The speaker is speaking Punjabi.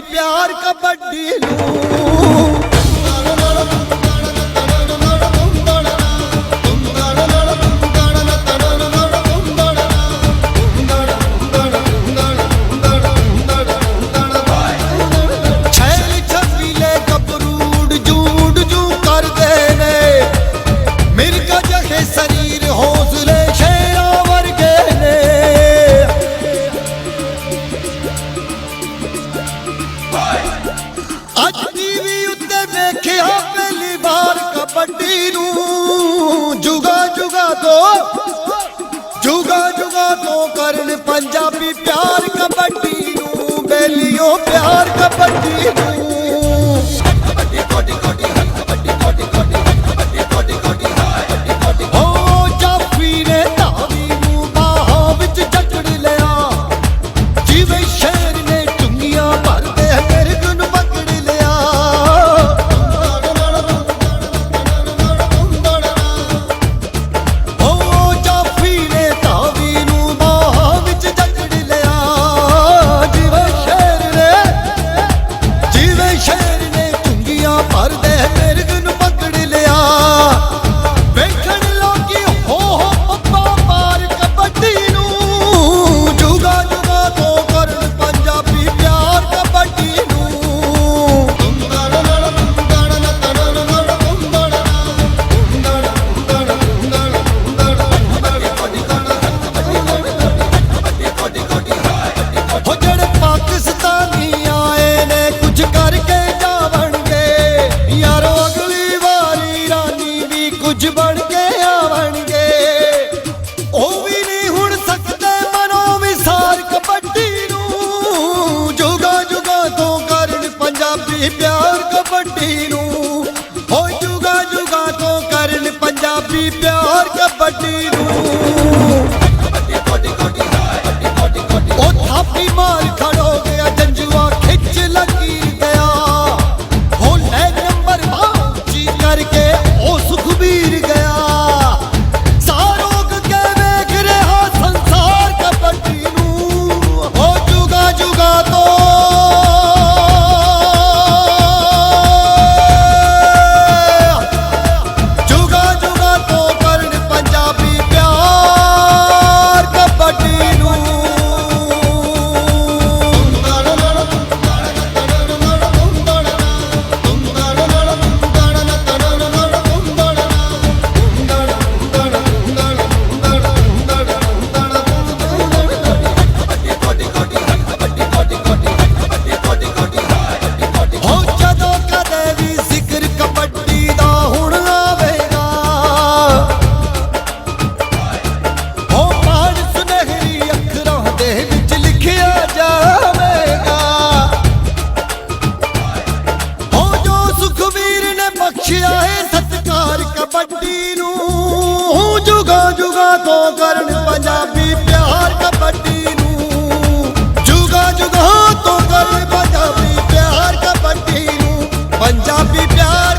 ਪਿਆਰ ਕਬੱਡੀ ਨੂੰ ਵਾਰ ਨੂੰ ਜੁਗਾ ਜੁਗਾ ਤੋਂ, ਜੁਗਾ ਜੁਗਾ ਤੋਂ ਕਰਨ ਪੰਜਾਬੀ ਪਿਆਰ ਕਬੱਡੀ ਨੂੰ, ਬੇਲੀਓ ਪਿਆਰ ਕਬੱਡੀ ਨੂੰ। ਕਬੱਡੀ ਨੂੰ। ਹੋ ਜੁਗਾ ਜੁਗਾ ਤੋਂ ਕਰਨ ਪੰਜਾਬੀ ਪਿਆਰ ਕਬੱਡੀ ਨੂੰ। ਉਹ ਤੋਂ ਕਰਨ ਪੰਜਾਬੀ ਪਿਆਰ ਕਬੱਡੀ ਨੂੰ। ਜੁਗਾ ਜੁਗਾ ਤੋਂ ਕਰਨ ਪੰਜਾਬੀ ਪਿਆਰ ਕਬੱਡੀ ਨੂੰ। ਪੰਜਾਬੀ ਪਿਆਰ